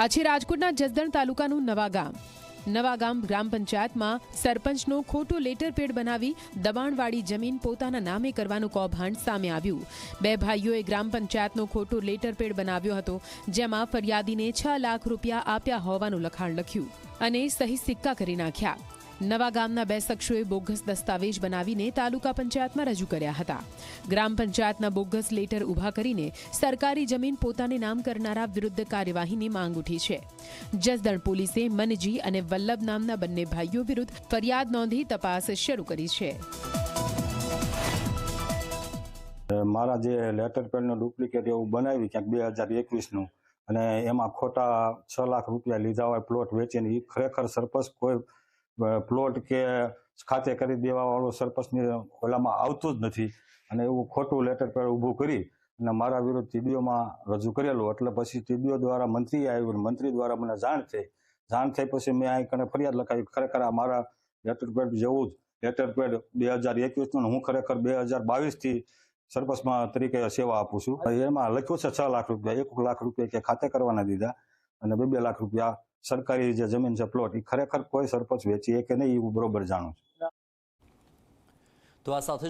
આ છે રાજકોટના જસદણ તાલુકાનું નવા ગામ. નવા ગામ ગ્રામ પંચાયતમાં સરપંચનો ખોટો લેટર પેડ બનાવી દબાણવાળી જમીન પોતાના નામે કરવાનું કૌભાંડ સામે આવ્યું. બે ભાઈઓએ ગ્રામ પંચાયતનો ખોટો લેટર પેડ બનાવ્યો હતો, જેમાં ફરિયાદીને છ લાખ રૂપિયા આપ્યા હોવાનું લખાણ લખ્યું અને સહી સિક્કા કરી નાખ્યા. નવા ગામના બે શખ્સોએ બોગસ દસ્તાવેજ બનાવીને તાલુકા પંચાયતમાં રજૂ કર્યા હતા. ગ્રામ પંચાયતના બોગસ લેટર ઊભા કરીને સરકારી જમીન પોતાને નામ કરનારા વિરુદ્ધ કાર્યવાહીની માંગ ઉઠી છે. જસદણ પોલીસે મનજી અને વલ્લભ નામના બંને ભાઈઓ વિરુદ્ધ ફરિયાદ નોંધી તપાસ શરૂ કરી છે. મારા જે લેટર પેડનું ડુપ્લિકેટ એવું બનાવી ક્યાંક બે હજાર એકવીસનું, અને એમાં ખોટા છ લાખ રૂપિયા લીધા હોય, પ્લોટ વેચીને એ ખરેખર સરપંચ કોઈ પ્લોટ કે ખાતે કરી દેવા સરપંચની ઓલામાં આવતું જ નથી. અને એવું ખોટું લેટર પેડ ઊભું કરી અને મારા વિરુદ્ધ ટીડીઓમાં રજૂ કરેલું. એટલે પછી ટીડીઓ દ્વારા મંત્રી આવ્યું મંત્રી દ્વારા મને જાણ થઈ. જાણ થઈ પછી મેં અહીં કને ફરિયાદ લખાવી. ખરેખર આ મારા લેટર પેડ જેવું જ. લેટર પેડ બે હજાર એકવીસનું હું ખરેખર બે હજાર બાવીસથી સરપંચમાં તરીકે સેવા આપું છું. એમાં લખ્યું છે છ લાખ રૂપિયા. એક લાખ રૂપિયા કે ખાતે કરવાના દીધા અને બે બે લાખ રૂપિયા સરકારી જે જમીન છે પ્લોટ એ ખરેખર કોઈ સરપંચ વેચીએ કે નહીં એ બરોબર જાણું છું. તો આ સાથે